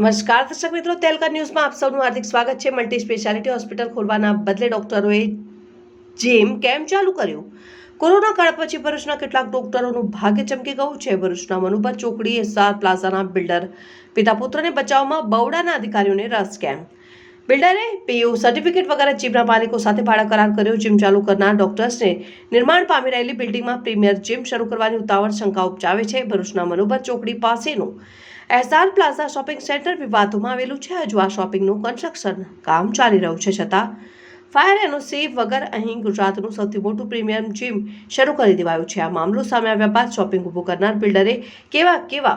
નમસ્કાર, દર્શક મિત્રો, તેલકા ન્યૂઝમાં આપ સૌનું હાર્દિક સ્વાગત છે. મલ્ટી સ્પેશિયાલિટી હોસ્પિટલ ખોલવાના બદલે ડોક્ટરોએ જીમ કેમ ચાલુ કર્યું? કોરોના કાળ પછી ભરૂચના કેટલાક ડોક્ટરોનું ભાગ્ય ચમકી ગયું છે. ભરૂચના મનુબર ચોકડી, એસઆર પ્લાઝાના બિલ્ડર, પિતા પુત્રને બચાવમાં બવડાના અધિકારીઓને રસ કેમ? બિલ્ડરે પીયુ સર્ટિફિકેટ વગેરે જીમના માલિકો સાથે ભાડા કરાર કર્યો. જીમ ચાલુ કરનાર ડોક્ટર્સને નિર્માણ પામી રહેલી બિલ્ડિંગમાં પ્રીમિયર જીમ શરૂ કરવાની ઉતાવળ શંકા ઉપજાવે છે. ભરૂચના મનુબર ચોકડી પાસેનું એસઆર પ્લાઝા શોપિંગ સેન્ટર વિવાદોમાં આવેલું છે. હજુ આ શોપિંગનું કન્સ્ટ્રક્શન કામ ચાલી રહ્યું છે છતાં ફાયર એનઓસી વગર અહીં ગુજરાતનું સૌથી મોટું પ્રીમિયમ જીમ શરૂ કરી દેવાયું છે. આ મામલો સામે આવ્યા બાદ શોપિંગ ઊભું કરનાર બિલ્ડરે કેવા કેવા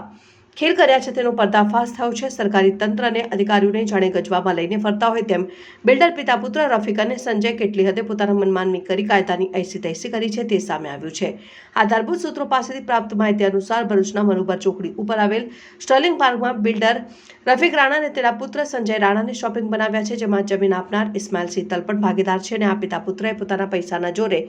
ખેલ કર્યા છે, તેનો પર્દાફાશ થયો છે. સરકારી તંત્ર અને અધિકારીઓને જાણે ગજવામાં લઈને ફરતા હોય તેમ બિલ્ડર પિતા પુત્ર રફીક અને સંજય કેટલી હદે પોતાના મનમાનની કરી કાયદાની ઐસી તૈસી કરી છે તે સામે આવ્યું છે. આધારભૂત સૂત્રો પાસેથી પ્રાપ્ત માહિતી અનુસાર ભરૂચના મનુભર ચોકડી ઉપર આવેલ સ્ટર્લિંગ પાર્કમાં બિલ્ડર રફીક રાણાને તેના પુત્ર સંજય રાણાને શોપિંગ બનાવ્યા છે, જેમાં જમીન આપનાર ઇસ્માઇલ શીતલ પણ ભાગીદાર છે અને આ પિતા પુત્રએ પોતાના પૈસાના જોરે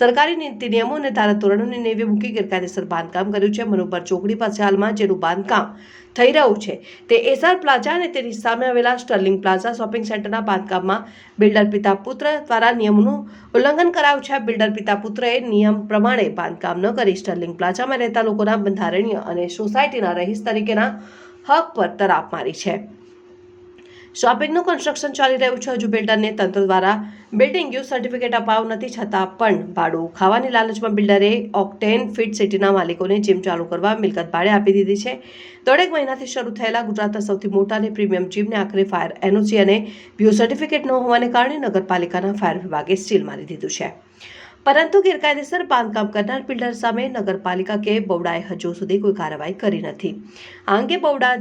સરકારી નીતિ, નિયમો અને ધારાધોરણોની નેવે મૂકી ગેરકાયદેસર બાંધકામ કર્યું છે. મનોબર ચોકડી પાસે હાલમાં જેનું બાંધકામ થઈ રહ્યું છે, તે એસઆર પ્લાઝા અને તેની સામે આવેલા સ્ટર્લિંગ પ્લાઝા શોપિંગ સેન્ટરના બાંધકામમાં બિલ્ડર પિતા પુત્ર દ્વારા નિયમનું ઉલ્લંઘન કરાયું છે. બિલ્ડર પિતા પુત્રએ નિયમ પ્રમાણે બાંધકામ ન કરી સ્ટર્લિંગ પ્લાઝામાં રહેતા લોકોના બંધારણીય અને સોસાયટીના રહીશ તરીકેના હક પર તરાપ મારી છે. શોપિંગનું કન્સ્ટ્રક્શન ચાલી રહ્યું છે. હજુ બિલ્ડરને તંત્ર દ્વારા બિલ્ડિંગ યુઝ સર્ટિફિકેટ અપાવ નથી. છતાં પણ ભાડું ખાવાની લાલચમાં બિલ્ડરે ઓક્ટેન ફિટ સિટીના માલિકોને જીમ ચાલુ કરવા મિલકત ભાડે આપી દીધી છે. દોઢેક મહિનાથી શરૂ થયેલા ગુજરાતના સૌથી મોટા અને પ્રીમિયમ જીમને આખરે ફાયર એનઓસી અને બ્યુ સર્ટિફિકેટ ન હોવાને કારણે નગરપાલિકાના ફાયર વિભાગે સીલ મારી દીધું છે. પરંતુ ગેરકાયદેસર બાંધકામ કરનાર બિલ્ડર સામે નગરપાલિકા કે બવડાએ હજુ સુધી કોઈ કાર્યવાહી કરી નથી. આ અંગે બવડા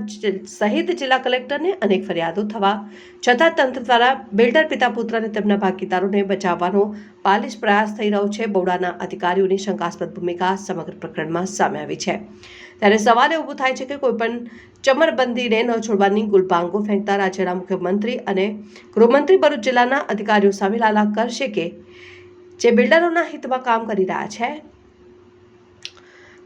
સહિત જિલ્લા કલેક્ટરને અનેક ફરિયાદો થવા, છતાં તંત્ર દ્વારા બિલ્ડર પિતા પુત્ર અને તેમના ભાગીદારોને બચાવવાનો પાલિશ પ્રયાસ થઈ રહ્યો છે. બવડાના અધિકારીઓની શંકાસ્પદ ભૂમિકા સમગ્ર પ્રકરણમાં સામે આવી છે. ત્યારે સવાલ ઊભું થાય છે કે કોઈપણ ચમરબંધીને ન છોડવાની ગુલબાંગો ફેંકતા રાજ્યના મુખ્યમંત્રી અને ગૃહમંત્રી ભરૂચ જિલ્લાના અધિકારીઓ સામે લાલા કરશે કે જે બિલ્ડરોના હિતમાં કામ કરી રહ્યા છે.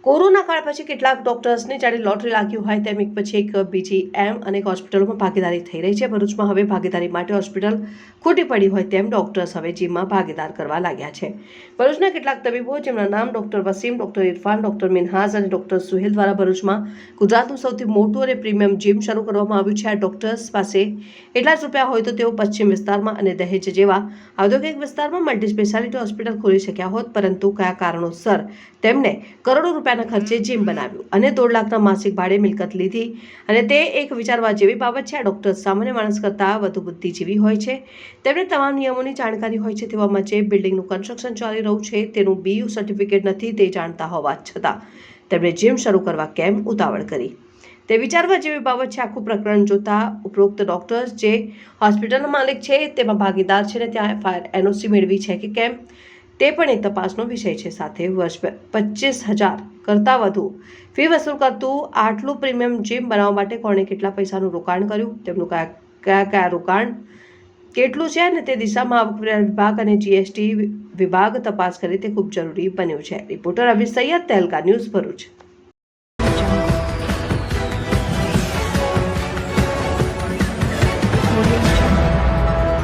કોરોના કાળ પછી કેટલાક ડોક્ટર્સને જ્યારે લોટરી લાગ્યું હોય તેમ એક પછી એક બીજી એમ અનેક હોસ્પિટલોમાં ભાગીદારી થઈ રહી છે. ભરૂચમાં હવે ભાગીદારી માટે હોસ્પિટલ ખોટી પડી હોય તેમ ડોક્ટર્સ હવે જીમમાં ભાગીદાર કરવા લાગ્યા છે. ભરૂચના કેટલાક તબીબો, જેમના નામ doctor Wasim, doctor Irfan, doctor Minhaz અને ડોક્ટર સુહેલ દ્વારા ભરૂચમાં ગુજરાતનું સૌથી મોટું અને પ્રીમિયમ જીમ શરૂ કરવામાં આવ્યું છે. આ ડોક્ટર્સ પાસે એટલા જ રૂપિયા હોય તો તેઓ પશ્ચિમ વિસ્તારમાં અને દહેજ જેવા ઔદ્યોગિક વિસ્તારમાં મલ્ટી સ્પેશિયાલિટી હોસ્પિટલ ખોલી શક્યા હોત, પરંતુ કયા કારણોસર તેમણે કરોડો રૂપિયાના ખર્ચે જીમ બનાવ્યું અને દોઢ લાખના માસિક ભાડે મિલકત લીધી. અને તે એક વિચારવા જેવી બાબત છે, આ ડૉક્ટર સામાન્ય માણસ કરતાં વધુ બુદ્ધિજીવી હોય છે. તેમને તમામ નિયમોની જાણકારી હોય છે તેવામાં જે બિલ્ડિંગનું કન્સ્ટ્રક્શન ચાલી રહ્યું છે, તેનું બીયુ સર્ટિફિકેટ નથી તે જાણતા હોવા છતાં તેમણે જીમ શરૂ કરવા કેમ ઉતાવળ કરી? તે વિચારવા જેવી બાબત છે, આખું પ્રકરણ જોતા ઉપરોક્ત ડોક્ટર્સ જે હોસ્પિટલના માલિક છે તેમાં ભાગીદાર છે ને ત્યાં ફાયર એનઓસી મેળવી છે કે કેમ? તે પણ એક તપાસનો વિષય છે. સાથે વર્ષ પચીસ હજાર કરતાં વધુ ફી વસૂલ કરતું આટલું પ્રીમિયમ જીમ બનાવવા માટે કોણે કેટલા પૈસાનું રોકાણ કર્યું? તેમનું કયા કયા કયા રોકાણ? કેટલું છે અને તે દિશામાં આવકવેરા વિભાગ અને જીએસટી વિભાગ તપાસ કરી તે ખૂબ જરૂરી બન્યું છે. Reporter Abhi Saiyed, Tehelka news Bharuch.